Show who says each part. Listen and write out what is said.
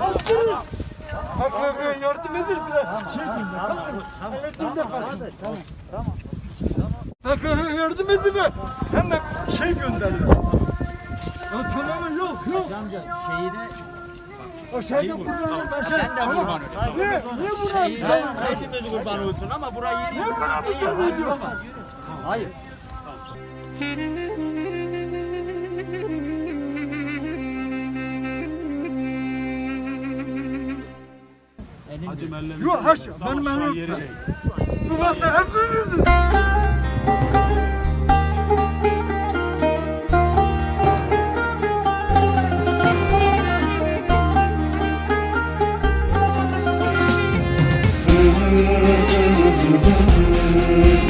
Speaker 1: Bastırın. Yardım edin biraz. Şey. Evet de. Tamam. Bak yardım edin. Hem de şey gönderin. Ya tamam yok yok.
Speaker 2: Amca şehide
Speaker 1: O şeyde kurbanı ben şey.
Speaker 2: Ben de kurbanım.
Speaker 1: Niye? Niye buradan?
Speaker 2: şehide hepimiz kurban olsun ama burayı yeri iyi.
Speaker 1: kurban
Speaker 2: Hayır
Speaker 1: olacak?
Speaker 2: baba. Hayır. Elim
Speaker 1: Yok haşa. Ben ben Bu vatan hepimizin.
Speaker 3: Müzik